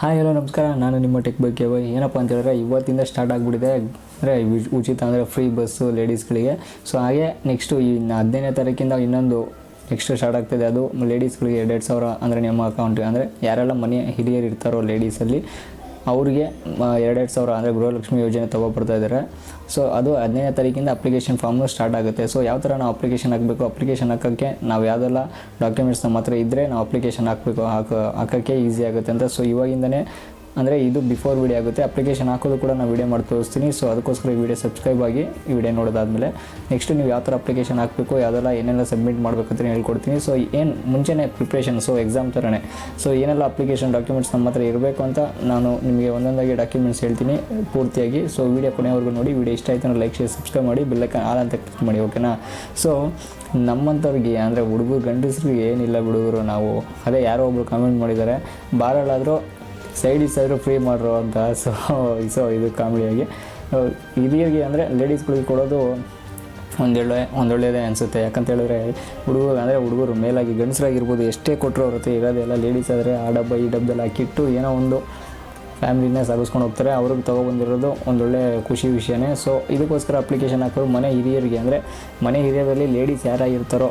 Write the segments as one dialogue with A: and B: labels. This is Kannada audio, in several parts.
A: ಹಾಯ್, ಹಲೋ, ನಮಸ್ಕಾರ. ನಾನು ನಿಮ್ಮ ಟೆಕ್ ಬಗ್ಗೆ ಏನಪ್ಪ ಅಂತ ಹೇಳಿದ್ರೆ ಇವತ್ತಿಂದ ಸ್ಟಾರ್ಟ್ ಆಗಿಬಿಟ್ಟಿದೆ. ಅಂದರೆ ಉಚಿತ ಅಂದರೆ ಫ್ರೀ ಬಸ್ಸು ಲೇಡೀಸ್ಗಳಿಗೆ ಸೊ ಹಾಗೆ ನೆಕ್ಸ್ಟು ಈ ಹದಿನೈದನೇ ತಾರೀಕಿಂದ ಇನ್ನೊಂದು ನೆಕ್ಸ್ಟ್ ಸ್ಟಾರ್ಟ್ ಆಗ್ತಿದೆ. ಅದು ಲೇಡೀಸ್ಗಳಿಗೆ ಎರಡೆರಡು ಸಾವಿರ ಅಂದರೆ ನಿಮ್ಮ ಅಕೌಂಟ್ ಅಂದರೆ ಯಾರೆಲ್ಲ ಮನೆ ಹಿರಿಯರು ಇರ್ತಾರೋ ಲೇಡೀಸಲ್ಲಿ ಅವ್ರಿಗೆ ಎರಡೆರಡು ಸಾವಿರ ಅಂದರೆ ಗೃಹಲಕ್ಷ್ಮಿ ಯೋಜನೆ ತೊಗೊಬರ್ತಾ ಇದ್ದಾರೆ ಸೊ ಅದು ಹದಿನೈದನೇ ತಾರೀಕಿಂದ ಅಪ್ಲಿಕೇಶನ್ ಫಾರ್ಮ್ನು ಸ್ಟಾರ್ಟ್ ಆಗುತ್ತೆ. ಸೊ ಯಾವ ಥರ ನಾವು ಅಪ್ಲಿಕೇಶನ್ ಹಾಕಬೇಕು? ಅಪ್ಲಿಕೇಶನ್ ಹಾಕೋಕ್ಕೆ ನಾವು ಯಾವುದೆಲ್ಲ ಡಾಕ್ಯುಮೆಂಟ್ಸ್ ನಮ್ಮ ಹತ್ರ ಇದ್ದರೆ ನಾವು ಅಪ್ಲಿಕೇಶನ್ ಹಾಕಬೇಕು, ಹಾಕೋ, ಹಾಕೋಕ್ಕೆ ಈಸಿ ಆಗುತ್ತೆ ಅಂತ. ಸೊ ಇವಾಗಿಂದನೇ ಅಂದರೆ ಇದು ಬಿಫೋರ್ ವಿಡಿಯೋ ಆಗುತ್ತೆ. ಅಪ್ಲಿಕೇಶನ್ ಹಾಕೋದು ಕೂಡ ನಾನು ವಿಡಿಯೋ ಮಾಡಿ ತೋರಿಸ್ತೀನಿ. ಸೊ ಅದಕ್ಕೋಸ್ಕರ ಈ ವಿಡಿಯೋ ಸಬ್ಸ್ಕ್ರೈಬ್ ಆಗಿ ಈ ವಿಡಿಯೋ ನೋಡೋದಾದಮೇಲೆ ನೆಕ್ಸ್ಟ್ ನೀವು ಯಾವ ಥರ ಅಪ್ಲಿಕೇಶನ್ ಹಾಕಬೇಕು, ಯಾವುದೆಲ್ಲ ಏನೆಲ್ಲ ಸಬ್ಮಿಟ್ ಮಾಡಬೇಕು ಅಂತ ಹೇಳ್ಕೊಡ್ತೀನಿ. ಸೊ ಏನು ಮುಂಚೆನೇ ಪ್ರಿಪ್ರೇಷನ್ ಸೊ ಎಕ್ಸಾಮ್ ಥರನೇ ಸೊ ಏನೆಲ್ಲ ಅಪ್ಲಿಕೇಶನ್ ಡಾಕ್ಯುಮೆಂಟ್ಸ್ ನಮ್ಮ ಹತ್ರ ಇರಬೇಕು ಅಂತ ನಾನು ನಿಮಗೆ ಒಂದೊಂದಾಗಿ ಡಾಕ್ಯುಮೆಂಟ್ಸ್ ಹೇಳ್ತೀನಿ ಪೂರ್ತಿಯಾಗಿ. ಸೊ ವಿಡಿಯೋ ಕೊನೆವರೆಗೂ ನೋಡಿ. ವಿಡಿಯೋ ಇಷ್ಟ ಆಯಿತು ಲೈಕ್ ಶೇರ್ ಸಬ್ಸ್ಕ್ರೈಬ್ ಮಾಡಿ. ಬೆಲ್ಲಕ್ಕೆ ಆಲ್ ಅಂತ ಕ್ಲಿಕ್ ಮಾಡಿ ಓಕೆನಾ ಸೊ ನಮ್ಮಂಥವ್ರಿಗೆ ಅಂದರೆ ಹುಡುಗರು, ಗಂಡಸ್ರಿಗೆ ಏನಿಲ್ಲ ಹುಡುಗರು ನಾವು. ಅದೇ ಯಾರೋ ಒಬ್ರು ಕಮೆಂಟ್ ಮಾಡಿದ್ದಾರೆ. ಬಾರಲ್ಲಾದರೂ ಸೈಡಿಸ್ ಆದರೂ ಫ್ರೀ ಮಾಡ್ರು ಅಂತ ಸೊ ಸೊ ಇದು ಕಾಮಿಡಿಯಾಗಿ ಹಿರಿಯರಿಗೆ ಅಂದರೆ ಲೇಡೀಸ್ಗಳಿಗೆ ಕೊಡೋದು ಒಂದೊಳ್ಳೆ ಒಂದೊಳ್ಳೆಯದೇ ಅನಿಸುತ್ತೆ. ಯಾಕಂತ ಹೇಳಿದ್ರೆ ಹುಡುಗರು ಅಂದರೆ ಹುಡುಗರು, ಮೇಲಾಗಿ ಗಂಡಸರಾಗಿರ್ಬೋದು, ಎಷ್ಟೇ ಕೊಟ್ಟರು ಅವ್ರತ್ತೆ ಇರೋದೇ ಇರೋದೆಲ್ಲ ಲೇಡೀಸ್ ಆದರೆ ಆ ಡಬ್ಬ, ಈ ಡಬ್ಬದಲ್ಲಿ ಹಾಕಿಟ್ಟು ಏನೋ ಒಂದು ಫ್ಯಾಮಿಲಿನೇ ಸಾಗಿಸ್ಕೊಂಡು ಹೋಗ್ತಾರೆ. ಅವ್ರಿಗೆ ತೊಗೊಬಂದಿರೋದು ಒಂದೊಳ್ಳೆ ಖುಷಿ ವಿಷಯನೇ. ಸೊ ಇದಕ್ಕೋಸ್ಕರ ಅಪ್ಲಿಕೇಶನ್ ಹಾಕೋರು ಮನೆ ಹಿರಿಯರಿಗೆ. ಅಂದರೆ ಮನೆ ಹಿರಿಯರಲ್ಲಿ ಲೇಡೀಸ್ ಯಾರಾಗಿರ್ತಾರೋ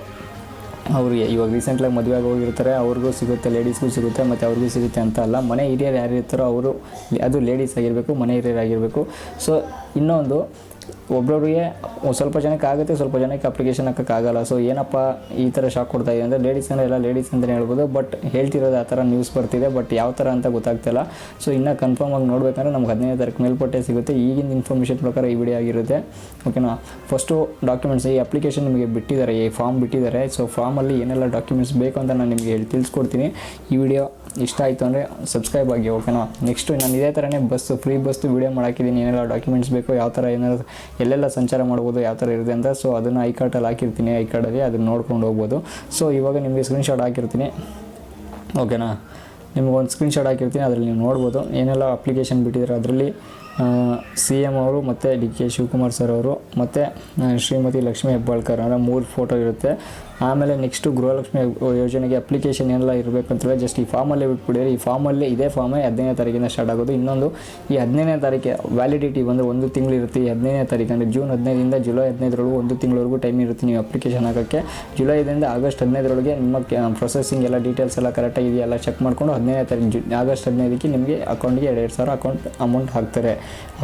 A: ಅವ್ರಿಗೆ ಇವಾಗ ರೀಸೆಂಟ್ಲಾಗಿ ಮದುವೆಯಾಗಿ ಹೋಗಿರ್ತಾರೆ ಅವ್ರಿಗೂ ಸಿಗುತ್ತೆ ಲೇಡೀಸ್ಗೂ ಸಿಗುತ್ತೆ, ಮತ್ತು ಅವ್ರಿಗೂ ಸಿಗುತ್ತೆ ಅಂತ ಅಲ್ಲ. ಮನೆ ಹಿರಿಯರು ಯಾರು ಇರ್ತಾರೋ ಅವರು, ಅದು ಲೇಡೀಸ್ ಆಗಿರಬೇಕು, ಮನೆ ಹಿರಿಯರಾಗಿರಬೇಕು ಸೊ ಇನ್ನೊಂದು ಒಬ್ಬೊಬ್ರಿಗೆ ಸ್ವಲ್ಪ ಜನಕ್ಕೆ ಆಗುತ್ತೆ, ಸ್ವಲ್ಪ ಜನಕ್ಕೆ ಅಪ್ಲಿಕೇಶನ್ ಹಾಕೋಕ್ಕಾಗಲ್ಲ ಸೊ ಏನಪ್ಪ ಈ ಥರ ಶಾಕ್ ಕೊಡ್ತಾ ಇದೆ ಅಂದರೆ ಲೇಡೀಸ್ ಅಂದರೆ ಎಲ್ಲ ಲೇಡೀಸ್ ಅಂತಲೇ ಹೇಳ್ಬೋದು ಬಟ್ ಹೇಳ್ತಿರೋದು ಆ ಥರ ನ್ಯೂಸ್ ಬರ್ತಿದೆ ಬಟ್ ಯಾವ ಥರ ಅಂತ ಗೊತ್ತಾಗ್ತಿಲ್ಲ ಸೊ ಇನ್ನೂ ಕನ್ಫರ್ಮ್ ಆಗಿ ನೋಡಬೇಕಂದ್ರೆ ನಮ್ಗೆ ಹದಿನೈದು ತಾರೀಕು ಮೇಲ್ಪಟ್ಟೆ ಸಿಗುತ್ತೆ. ಈಗಿನ ಇನ್ಫಾರ್ಮೇಷನ್ ಪ್ರಕಾರ ಈ ವಿಡಿಯೋ ಆಗಿರುತ್ತೆ. ಓಕೆನಾ ಫಸ್ಟು ಡಾಕ್ಯುಮೆಂಟ್ಸ್ ಈ ಅಪ್ಲಿಕೇಶನ್ ನಿಮಗೆ ಬಿಟ್ಟಿದ್ದಾರೆ, ಈ ಫಾರ್ಮ್ ಬಿಟ್ಟಿದ್ದಾರೆ. ಸೊ ಫಾರ್ಮಲ್ಲಿ ಏನೆಲ್ಲ ಡಾಕ್ಯುಮೆಂಟ್ಸ್ ಬೇಕು ಅಂತ ನಾನು ನಿಮಗೆ ಹೇಳಿ ತಿಳಿಸ್ಕೊಡ್ತೀನಿ. ಈ ವಿಡಿಯೋ ಇಷ್ಟ ಆಯಿತು ಅಂದರೆ ಸಬ್ಸ್ಕ್ರೈಬ್ ಆಗಿ ಓಕೆನಾ ನೆಕ್ಸ್ಟು ನಾನು ಇದೇ ಥರನೇ ಬಸ್ಸು ಫ್ರೀ ಬಸ್ಸು ವಿಡಿಯೋ ಮಾಡಾಕಿದ್ದೀನಿ. ಏನೆಲ್ಲ ಡಾಕ್ಯುಮೆಂಟ್ಸ್ ಬೇಕು, ಯಾವ ಥರ ಏನಾದ್ರು ಎಲ್ಲೆಲ್ಲ ಸಂಚಾರ ಮಾಡ್ಬೋದು, ಯಾವ ಥರ ಇರುತ್ತೆ ಅಂತ. ಸೊ ಅದನ್ನು ಐ ಕಾರ್ಟಲ್ಲಿ ಹಾಕಿರ್ತೀನಿ ಐ ಕಾರ್ಡಲ್ಲಿ ಅದನ್ನು ನೋಡ್ಕೊಂಡು ಹೋಗ್ಬೋದು. ಸೊ ಇವಾಗ ನಿಮಗೆ ಸ್ಕ್ರೀನ್ಶಾಟ್ ಹಾಕಿರ್ತೀನಿ. ಓಕೆನಾ ನಿಮ್ಗೊಂದು ಸ್ಕ್ರೀನ್ಶಾಟ್ ಹಾಕಿರ್ತೀನಿ, ಅದರಲ್ಲಿ ನೀವು ನೋಡ್ಬೋದು. ಏನೆಲ್ಲ ಅಪ್ಲಿಕೇಶನ್ ಬಿಟ್ಟಿದ್ದಾರೆ ಅದರಲ್ಲಿ ಸಿ ಎಂ ಅವರು ಮತ್ತು ಡಿ ಕೆ ಶಿವಕುಮಾರ್ ಸರ್ ಅವರು, ಮತ್ತು ಶ್ರೀಮತಿ ಲಕ್ಷ್ಮೀ ಹೆಬ್ಬಾಳ್ಕರ್, ಅಂದರೆ ಮೂರು ಫೋಟೋ ಇರುತ್ತೆ. ಆಮೇಲೆ ನೆಕ್ಸ್ಟು ಗೃಹಲಕ್ಷ್ಮಿ ಯೋಜನೆಗೆ ಅಪ್ಲಿಕೇಶನ್ ಏನೆಲ್ಲ ಇರಬೇಕು ಅಂತೇಳಿ ಜಸ್ಟ್ ಈ ಫಾರ್ಮಲ್ಲೇ ಬಿಟ್ಬಿಡಿರಿ ಈ ಫಾರ್ಮಲ್ಲಿ ಇದೇ ಫಾರ್ಮೇ ಹದಿನೈದನೇ ತಾರೀಕಿಂದ ಸ್ಟಾರ್ಟ್ ಆಗೋದು. ಇನ್ನೊಂದು, ಈ ಹದಿನೈದನೇ ತಾರೀಕು ವ್ಯಾಲಿಡಿಟಿ ಬಂದು ಒಂದು ತಿಂಗಳು ಇರುತ್ತೆ. ಈ ಹದಿನೈದನೇ ತಾರೀಕು ಅಂದರೆ ಜೂನ್ ಹದಿನೈದರಿಂದ ಜುಲೈ ಹದಿನೈದರೊಳಗೂ ಒಂದು ತಿಂಗಳವರೆಗೂ ಟೈಮ್ ಇರುತ್ತೆ ನೀವು ಅಪ್ಲಿಕೇಶನ್ ಹಾಕೋಕ್ಕೆ. ಜುಲೈದಿಂದ ಆಗಸ್ಟ್ ಹದಿನೈದರೊಳಗೆ ನಿಮ್ಮ ಪ್ರೊಸೆಸಿಂಗ್ ಎಲ್ಲ ಡೀಟೇಲ್ಸ್ ಎಲ್ಲ ಕರೆಕ್ಟಾಗಿ ಇದೆಯಲ್ಲ ಚೆಕ್ ಮಾಡಿಕೊಂಡು ಹದಿನೈದನೇ ತಾರೀಕು ಜು ಆಗಸ್ಟ್ ಹದಿನೈದಕ್ಕೆ ನಿಮಗೆ ಅಕೌಂಟ್ಗೆ ಎರಡು ಸಾವಿರ ಅಕೌಂಟ್ ಅಮೌಂಟ್ ಹಾಕ್ತಾರೆ.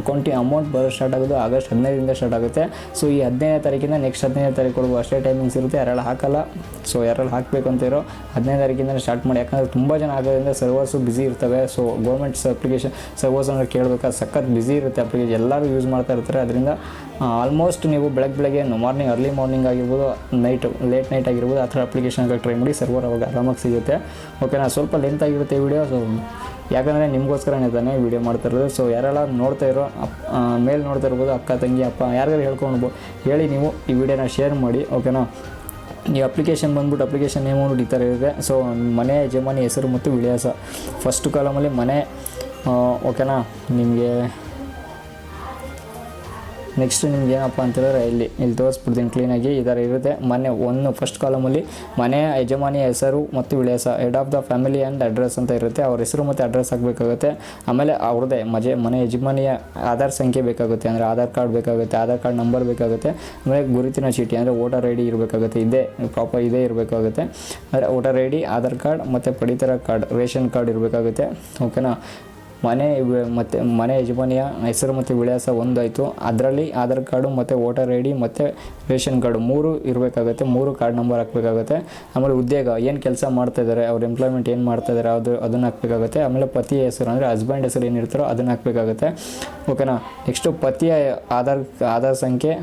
A: ಅಕೌಂಟಿಗೆ ಅಮೌಂಟ್ ಬರೋ ಸ್ಟಾರ್ಟ್ ಆಗೋದು ಆಗಸ್ಟ್ ಹದಿನೈದರಿಂದ ಸ್ಟಾರ್ಟ್ ಆಗುತ್ತೆ. ಸೊ ಈ ಹದಿನೈದನೇ ತಾರೀಕಿಂದ ನೆಕ್ಸ್ಟ್ ಹದಿನೈದನೇ ತಾರೀಕು ಅಷ್ಟೇ ಟೈಮಿಂಗ್ಸ್ ಇರುತ್ತೆ. ಯಾರೆಲ್ಲ ಹಾಕಲ್ಲ. ಸೊ ಯಾರಲ್ಲಿ ಹಾಕಬೇಕು ಅಂತ ಇರೋ ಹದಿನೈದು ತಾರೀಕಿಂದ ಸ್ಟಾರ್ಟ್ ಮಾಡಿ. ಯಾಕಂದರೆ ತುಂಬ ಜನ ಆಗೋದ್ರಿಂದ ಸರ್ವರ್ಸು ಬಿಸಿ ಇರ್ತವೆ. ಸೊ ಗೌರ್ಮೆಂಟ್ಸ್ ಅಪ್ಲಿಕೇಶನ್ ಸರ್ವರ್ಸ್ ಅಂದರೆ ಕೇಳಬೇಕಾದ್ರೆ ಸಖತ್ ಬಿಸಿ ಇರುತ್ತೆ ಅಪ್ಲಿಕೇಶನ್ ಎಲ್ಲರೂ ಯೂಸ್ ಮಾಡ್ತಾ ಇರ್ತಾರೆ. ಅದರಿಂದ ಆಲ್ಮೋಸ್ಟ್ ನೀವು ಬೆಳಗ್ಗೆ ಬೆಳಗ್ಗೆ ಮಾರ್ನಿಂಗ್ ಅರ್ಲಿ ಮಾರ್ನಿಂಗ್ ಆಗಿರ್ಬೋದು ನೈಟ್ ಲೇಟ್ ನೈಟ್ ಆಗಿರ್ಬೋದು, ಆ ಥರ ಅಪ್ಲಿಕೇಶನ್ಗಳು ಟ್ರೈ ಮಾಡಿ ಸರ್ವರ್ ಅವಾಗ ಆರಾಮಾಗಿ ಸಿಗುತ್ತೆ. ಓಕೆನಾ ಸ್ವಲ್ಪ ಲೆಂತ್ ಆಗಿರುತ್ತೆ ವಿಡಿಯೋ ಸೊ ಯಾಕಂದರೆ ನಿಮಗೋಸ್ಕರನೇ ತಾನೇ ವಿಡಿಯೋ ಮಾಡ್ತಾ ಇರೋದು. ಸೊ ಯಾರೆಲ್ಲ ನೋಡ್ತಾ ಇರೋ, ಅಪ್ ಮೇಲೆ ನೋಡ್ತಾ ಇರ್ಬೋದು, ಅಕ್ಕ, ತಂಗಿ, ಅಪ್ಪ ಯಾರಿಗಾರು ಹೇಳ್ಕೊಂಡು ಹೇಳಿ ನೀವು ಈ ವಿಡಿಯೋನ ಶೇರ್ ಮಾಡಿ. ಓಕೆನಾ ಈ ಅಪ್ಲಿಕೇಶನ್ ಬಂದ್ಬಿಟ್ಟು ಅಪ್ಲಿಕೇಶನ್ ನೇಮ್ ಈ ಥರ ಇದೆ ಸೊ ಮನೆ ಯಜಮಾನಿ ಹೆಸರು ಮತ್ತು ವಿಳಾಸ. ಫಸ್ಟ್ ಕಾಲಮಲ್ಲಿ ಮನೆ ಓಕೆನಾ ನಿಮಗೆ ನೆಕ್ಸ್ಟ್ ನಿಮ್ಗೆ ಏನಪ್ಪ ಅಂತಂದರೆ ಇಲ್ಲಿ ಇಲ್ಲಿ ತೋರಿಸ್ಬಿಡ್ತೀನಿ ಕ್ಲೀನಾಗಿ ಥರ ಇರುತ್ತೆ. ಮನೆ ಒಂದು ಫಸ್ಟ್ ಕಾಲಮಲ್ಲಿ ಮನೆ ಯಜಮಾನಿಯ ಹೆಸರು ಮತ್ತು ವಿಳಾಸ head of the family and address ಅಂತ ಇರುತ್ತೆ. ಅವ್ರ ಹೆಸರು ಮತ್ತು ಅಡ್ರೆಸ್ ಆಗಬೇಕಾಗುತ್ತೆ ಆಮೇಲೆ ಅವ್ರದ್ದೇ ಮಜೆ, ಮನೆ ಯಜಮಾನಿಯ ಆಧಾರ್ ಸಂಖ್ಯೆ ಬೇಕಾಗುತ್ತೆ. ಅಂದರೆ ಆಧಾರ್ ಕಾರ್ಡ್ ಬೇಕಾಗುತ್ತೆ, ಆಧಾರ್ ಕಾರ್ಡ್ ನಂಬರ್ ಬೇಕಾಗುತ್ತೆ. ಆಮೇಲೆ ಗುರುತಿನ ಚೀಟಿ, ಅಂದರೆ ವೋಟರ್ ಐ ಡಿ ಇರಬೇಕಾಗುತ್ತೆ. ಇದೇ ಪ್ರಾಪರ್ ಇದೇ ಇರಬೇಕಾಗುತ್ತೆ. ಅಂದರೆ voter I D Aadhaar card ಮತ್ತು ಪಡಿತರ ಕಾರ್ಡ್, ರೇಷನ್ ಕಾರ್ಡ್ ಇರಬೇಕಾಗುತ್ತೆ. ಓಕೆನಾ ಮನೆ ಮತ್ತು ಮನೆ ಯಜಮಾನಿಯ ಹೆಸರು ಮತ್ತು ವಿಳಾಸ ಒಂದಾಯಿತು. ಅದರಲ್ಲಿ ಆಧಾರ್ ಕಾರ್ಡು ಮತ್ತು ವೋಟರ್ ಐ ಡಿ ಮತ್ತು ರೇಷನ್ ಕಾರ್ಡು ಮೂರು ಇರಬೇಕಾಗುತ್ತೆ, ಮೂರು ಕಾರ್ಡ್ ನಂಬರ್ ಹಾಕಬೇಕಾಗುತ್ತೆ. ಆಮೇಲೆ ಉದ್ಯೋಗ, ಏನು ಕೆಲಸ ಮಾಡ್ತಾ ಇದ್ದಾರೆ, ಅವ್ರ ಎಂಪ್ಲಾಯ್ಮೆಂಟ್ ಏನು ಮಾಡ್ತಾ ಇದ್ದಾರೆ, ಅದು, ಅದನ್ನು ಹಾಕಬೇಕಾಗುತ್ತೆ. ಆಮೇಲೆ ಪತಿಯ ಹೆಸರು, ಅಂದರೆ ಹಸ್ಬೆಂಡ್ ಹೆಸರು ಏನಿರ್ತಾರೋ ಅದನ್ನು ಹಾಕಬೇಕಾಗುತ್ತೆ. ಓಕೆನಾ ನೆಕ್ಸ್ಟು ಪತಿಯ ಆಧಾರ್ ಆಧಾರ್ ಸಂಖ್ಯೆ,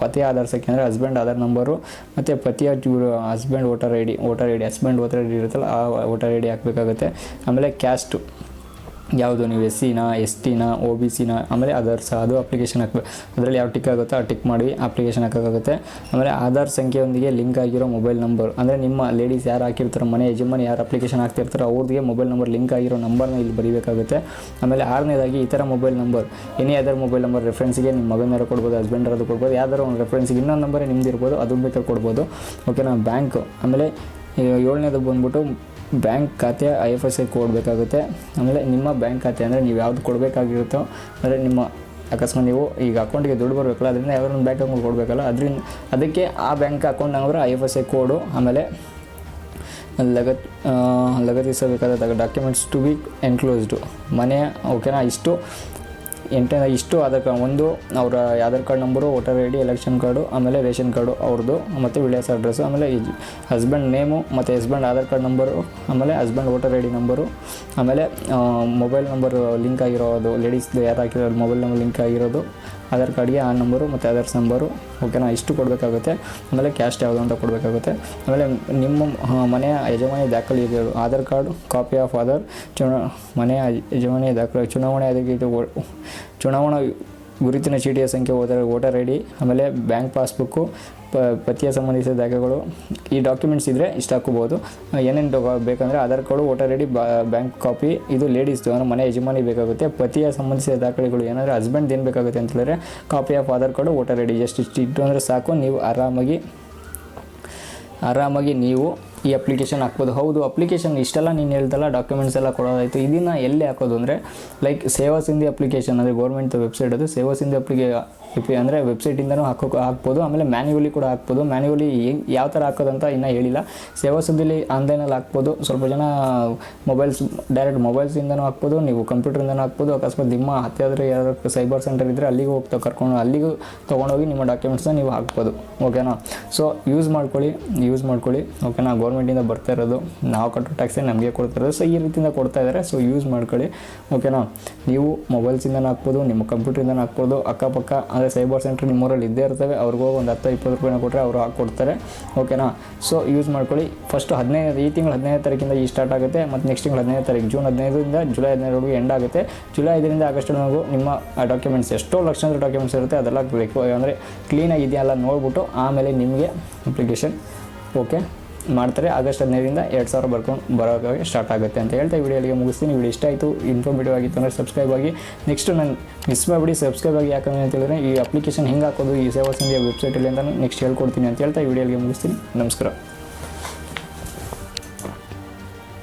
A: ಪತಿಯ ಆಧಾರ್ ಸಂಖ್ಯೆ ಅಂದರೆ ಹಸ್ಬೆಂಡ್ ಆಧಾರ್ ನಂಬರು, ಮತ್ತು ಪತಿಯ husband voter I D, voter I D husband voter I D ಇರುತ್ತಲ್ಲ, ಆ ವೋಟರ್ ಐ ಡಿ ಹಾಕಬೇಕಾಗುತ್ತೆ. ಆಮೇಲೆ ಕ್ಯಾಸ್ಟು ಯಾವುದು? ನೀವು ಎಸ್ ಸಿನ ಎಸ್ ಟಿನ ಒ ಬಿ ಸಿನ ಆಮೇಲೆ ಅದರ್ಸ್ ಅದು ಅಪ್ಲಿಕೇಶನ್ ಹಾಕ್ಬೇಕು ಅದರಲ್ಲಿ ಯಾವ ಟಿಕ್ ಆಗುತ್ತೋ ಆ ಟಿಕ್ ಮಾಡಿ ಅಪ್ಲಿಕೇಶನ್ ಹಾಕೋಕ್ಕಾಗುತ್ತೆ. ಆಮೇಲೆ ಆಧಾರ್ ಸಂಖ್ಯೆಯೊಂದಿಗೆ ಲಿಂಕ್ ಆಗಿರೋ ಮೊಬೈಲ್ ನಂಬರ್ ಅಂದರೆ ನಿಮ್ಮ ಲೇಡೀಸ್ ಯಾರು ಹಾಕಿರ್ತಾರೋ, ಮನೆ ಯಜಮಾನಿ ಯಾರು ಅಪ್ಲಿಕೇಶನ್ ಹಾಕ್ತಿರ್ತಾರೋ ಅವ್ರಿಗೆ ಮೊಬೈಲ್ ನಂಬರ್ ಲಿಂಕ್ ಆಗಿರೋ ನಂಬರ್ನ ಇಲ್ಲಿ ಬರೀಬೇಕಾಗುತ್ತೆ. ಆಮೇಲೆ ಆರನೇದಾಗಿ ಈ ಥರ mobile number any other mobile number ರೆಫರೆನ್ಸ್ಗೆ ನಿಮ್ಮ ಮಗನಾರು ಕೊಡ್ಬೋದು ಹಸ್ಬೆಂಡ್ ಅದು ಕೊಡ್ಬೋದು ಯಾವ್ದಾರು ಒಂದು ರೆಫರೆನ್ಸಿಗೆ ಇನ್ನೊಂದು ನಂಬರೇ ನಿಮ್ದು ಇರ್ಬೋದು ಅದು ಬೇಕಾದ್ರೆ ಕೊಡ್ಬೋದು ಓಕೆನಾ ಬ್ಯಾಂಕ್ ಆಮೇಲೆ ಏಳನೇದು ಬಂದ್ಬಿಟ್ಟು ಬ್ಯಾಂಕ್ ಖಾತೆ I F S I code ಬೇಕಾಗುತ್ತೆ. ಆಮೇಲೆ ನಿಮ್ಮ ಬ್ಯಾಂಕ್ ಖಾತೆ ಅಂದರೆ ನೀವು ಯಾವ್ದು ಕೊಡಬೇಕಾಗಿರುತ್ತೋ ಅಂದರೆ ನಿಮ್ಮ ಅಕಸ್ಮಾತ್ ನೀವು ಈಗ ಅಕೌಂಟಿಗೆ ದುಡ್ಡು ಬರಬೇಕಲ್ಲ, ಅದರಿಂದ ಒಂದು ಬ್ಯಾಂಕ್ ಅಕೌಂಟ್ ಕೊಡಬೇಕಲ್ಲ, ಅದರಿಂದ ಅದಕ್ಕೆ ಆ bank account number I F S I code. ಆಮೇಲೆ ಲಗತ್ ಲಗತ್ತಿಸಬೇಕಾದ ಡಾಕ್ಯುಮೆಂಟ್ಸ್ ಟು ಬಿ ಎನ್ಕ್ಲೋಸ್ಡು. ಮನೆ, ಓಕೆನಾ? ಇಷ್ಟು. ಎಂಟನೇ ಇಷ್ಟು ಆಧಾರ್ ಕಾರ್ಡ್ ಒಂದು ಅವರ Aadhaar card number, voter I D, election card, ಆಮೇಲೆ ರೇಷನ್ ಕಾರ್ಡು ಅವ್ರದ್ದು, ಮತ್ತು ವಿಳಾಸ ಅಡ್ರೆಸ್ಸು ಆಮೇಲೆ ಹಸ್ಬೆಂಡ್ ನೇಮು, ಮತ್ತು ಹಸ್ಬೆಂಡ್ ಆಧಾರ್ ಕಾರ್ಡ್ ನಂಬರು, ಆಮೇಲೆ husband voter I D number, ಆಮೇಲೆ ಮೊಬೈಲ್ ನಂಬರು ಲಿಂಕ್ ಆಗಿರೋದು, ಲೇಡೀಸ್ದು ಯಾರು ಹಾಕಿರೋದು, ಮೊಬೈಲ್ ನಂಬರ್ ಲಿಂಕ್ ಆಗಿರೋದು ಆಧಾರ್ ಕಾರ್ಡ್ಗೆ ಆ ನಂಬರು ಮತ್ತು ಆಧಾರ್ಸ್ ನಂಬರು ಓಕೆನಾ ಇಷ್ಟು ಕೊಡಬೇಕಾಗುತ್ತೆ. ಆಮೇಲೆ ಕ್ಯಾಶ್ ಯಾವುದು ಅಂತ ಕೊಡಬೇಕಾಗುತ್ತೆ. ಆಮೇಲೆ ನಿಮ್ಮ ಮನೆಯ ಯಜಮಾನಿ ಇದೆ. Aadhaar card copy of Aadhaar, ಚುನಾ ಮನೆಯ ಯಜಮಾನಿ ದಾಖಲೆ, ಚುನಾವಣೆ ಅದಕ್ಕೆ ಚುನಾವಣಾ ಗುರುತಿನ ಚೀಟಿಯ ಸಂಖ್ಯೆ ಓದರ ವೋಟರ್ ಐ ಡಿ ಆಮೇಲೆ ಬ್ಯಾಂಕ್ ಪಾಸ್ಬುಕ್ಕು ಪ, ಪತಿಯ ಸಂಬಂಧಿಸಿದ ದಾಖಲೆಗಳು. ಈ ಡಾಕ್ಯುಮೆಂಟ್ಸ್ ಇದ್ದರೆ ಇಷ್ಟು ಹಾಕೋಬೋದು ಏನೇನು ಬೇಕಂದರೆ Aadhaar card voter I D bank copy ಇದು ಲೇಡೀಸ್ದು ಅಂದರೆ ಮನೆ ಯಜಮಾನಿ ಬೇಕಾಗುತ್ತೆ. ಪತಿಯ ಸಂಬಂಧಿಸಿದ ದಾಖಲೆಗಳು ಏನಾದರೂ ಹಸ್ಬೆಂಡ್ ಏನು ಬೇಕಾಗುತ್ತೆ ಅಂತ ಹೇಳಿದ್ರೆ copy of Aadhaar card voter I D just ಇಷ್ಟು ಅಂದರೆ ಸಾಕು. ನೀವು ಆರಾಮಾಗಿ ಆರಾಮಾಗಿ ನೀವು ಈ ಅಪ್ಲಿಕೇಶನ್ ಹಾಕ್ಬೋದು. ಹೌದು ಅಪ್ಲಿಕೇಶನ್ ಇಷ್ಟೆಲ್ಲ ನೀನು ಹೇಳ್ತಲ್ಲ ಡಾಕ್ಯುಮೆಂಟ್ಸ್ ಎಲ್ಲ ಕೊಡೋದಾಯಿತು. ಇದನ್ನು ಎಲ್ಲಿ ಹಾಕೋದು ಅಂದರೆ ಲೈಕ್ ಸೇವಾ ಸಿಂಧಿ ಅಪ್ಲಿಕೇಶನ್ ಅಂದರೆ ಗೌರ್ಮೆಂಟ್ ವೆಬ್ಸೈಟ್ ಅದು. ಸೇವಾ ಸಿಂಧಿ ಅಪ್ಲಿಕೇ ಅಂದರೆ ವೆಬ್ಸೈಟಿಂದನೂ ಹಾಕೋ, ಹಾಕ್ಬೋದು. ಆಮೇಲೆ ಮ್ಯಾನ್ಯುವಲಿ ಕೂಡ ಹಾಕ್ಬೋದು. ಮ್ಯಾನ್ಯುವಲಿ ಯಾವ ಥರ ಹಾಕೋದಂತ ಇನ್ನೂ ಹೇಳಿಲ್ಲ. ಸೇವಾ ಸಿಂಧಿಲಿ ಆನ್ಲೈನಲ್ಲಿ ಹಾಕ್ಬೋದು. ಸ್ವಲ್ಪ ಜನ ಮೊಬೈಲ್ಸ್ ಡೈರೆಕ್ಟ್ ಮೊಬೈಲ್ಸಿಂದನೂ ಹಾಕ್ಬೋದು. ನೀವು ಕಂಪ್ಯೂಟರಿಂದನೂ ಹಾಕ್ಬೋದು. ಅಕಸ್ಮಾತ್ ನಿಮ್ಮ ಹತ್ತಿರ ಯಾರು ಸೈಬರ್ ಸೆಂಟರ್ ಇದ್ದರೆ ಅಲ್ಲಿಗೂ ಹೋಗ್ತಾ ಕರ್ಕೊಂಡು, ಅಲ್ಲಿಗೂ ತೊಗೊಂಡೋಗಿ ನಿಮ್ಮ ಡಾಕ್ಯುಮೆಂಟ್ಸ್ನ ನೀವು ಹಾಕ್ಬೋದು. ಓಕೆನಾ ಸೊ ಯೂಸ್ ಮಾಡ್ಕೊಳ್ಳಿ ಯೂಸ್ ಮಾಡ್ಕೊಳ್ಳಿ. ಓಕೆನಾ ಗೌರ್ಮೆಂಟಿಂದ ಬರ್ತಾ ಇರೋದು, ನಾವು ಕಟ್ಟೋ ಟ್ಯಾಕ್ಸೇ ನಮಗೆ ಕೊಡ್ತಾ ಇರೋದು. ಸೊ ಈ ರೀತಿಯಿಂದ ಕೊಡ್ತಾ ಇದ್ದಾರೆ ಸೊ ಯೂಸ್ ಮಾಡ್ಕೊಳ್ಳಿ. ಓಕೆನಾ ನೀವು ಮೊಬೈಲ್ಸಿಂದನೂ ಹಾಕ್ಬೋದು, ನಿಮ್ಮ ಕಂಪ್ಯೂಟ್ರಿಂದನೂ ಹಾಕ್ಬೋದು. ಅಕ್ಕಪಕ್ಕ, ಅಂದರೆ ಸೈಬರ್ ಸೆಂಟ್ರ್ ನಿಮ್ಮೂರಲ್ಲಿ ಇದ್ದೇ ಇರ್ತವೆ. ಅವ್ರಿಗೂ ಒಂದು ಹತ್ತು, ಇಪ್ಪತ್ತು ರೂಪಾಯಿನ ಕೊಟ್ಟರೆ ಅವರು ಹಾಕ್ಕೊಡ್ತಾರೆ. ಓಕೆನಾ ಸೊ ಯೂಸ್ ಮಾಡ್ಕೊಳ್ಳಿ. ಫಸ್ಟ್ ಹದಿನೈದು, ಈ ತಿಂಗಳು ಹದಿನೈದು ತಾರೀಕಿಂದ ಈ ಸ್ಟಾರ್ಟ್ ಆಗುತ್ತೆ. ಮತ್ತು ನೆಕ್ಸ್ಟ್ ತಿಂಗಳು ಹದಿನೈದು ತಾರೀಕು ಜೂನ್ ಹದಿನೈದರಿಂದ ಜುಲೈ ಹದಿನೈದರವರೆಗೂ ಎಂಡ್ ಆಗುತ್ತೆ. ಜುಲೈ ಐದರಿಂದ ಆಗಸ್ಟ್ವರೆಗೂ ನಿಮ್ಮ ಡಾಕ್ಯುಮೆಂಟ್ಸ್ ಎಷ್ಟೋ ಲಕ್ಷಾಂತರ ಡಾಕ್ಯುಮೆಂಟ್ಸ್ ಇರುತ್ತೆ. ಅದೆಲ್ಲ ಬೇಕು ಅಂದರೆ ಕ್ಲೀನಾಗಿದೆಯಲ್ಲ ನೋಡ್ಬಿಟ್ಟು ಆಮೇಲೆ ನಿಮಗೆ ಅಪ್ಲಿಕೇಶನ್ ಓಕೆ ಮಾಡ್ತಾರೆ. ಆಗಸ್ಟ್ ಹದಿನೈದರಿಂದ ಎರಡು ಸಾವಿರ ಬರ್ಕೊಂಡು ಬರೋಕ್ಕಾಗಿ ಸ್ಟಾರ್ಟ್ ಆಗುತ್ತೆ ಅಂತ ಹೇಳ್ತಾ ವಿಡಿಯೋಗೆ ಮುಗಿಸ್ತೀನಿ. ವಿಡಿಯೋ ಇಷ್ಟ ಆಯಿತು ಇನ್ಫಾರ್ಮೇಟಿವ್ ಆಗಿತ್ತು ಅಂದರೆ ಸಬ್ಸ್ಕ್ರೈಬ್ ಆಗಿ. ನೆಕ್ಸ್ಟ್ ನಾನು ಮಿಸ್ ಮಾಡಿಬಿಡಿ ಸಬ್ಸ್ಕ್ರೈಬ್ ಆಗಿ ಯಾಕಂದ್ರೆ ಅಂತ ಹೇಳಿದ್ರೆ ಈ ಅಪ್ಲಿಕೇಶನ್ ಹೆಂಗೆ ಹಾಕೋದು, ಈ ಸೇವಾ ಸಂಧಿಯ ವೆಬ್ಸೈಟಲ್ಲಿ ಅಂತ ನೆಕ್ಸ್ಟ್ ಹೇಳ್ಕೊಡ್ತೀನಿ ಅಂತ ಹೇಳ್ತಾ ಈ ವಿಡಿಯೋಲಿಗೆ ಮುಗಿಸ್ತೀನಿ. ನಮಸ್ಕಾರ.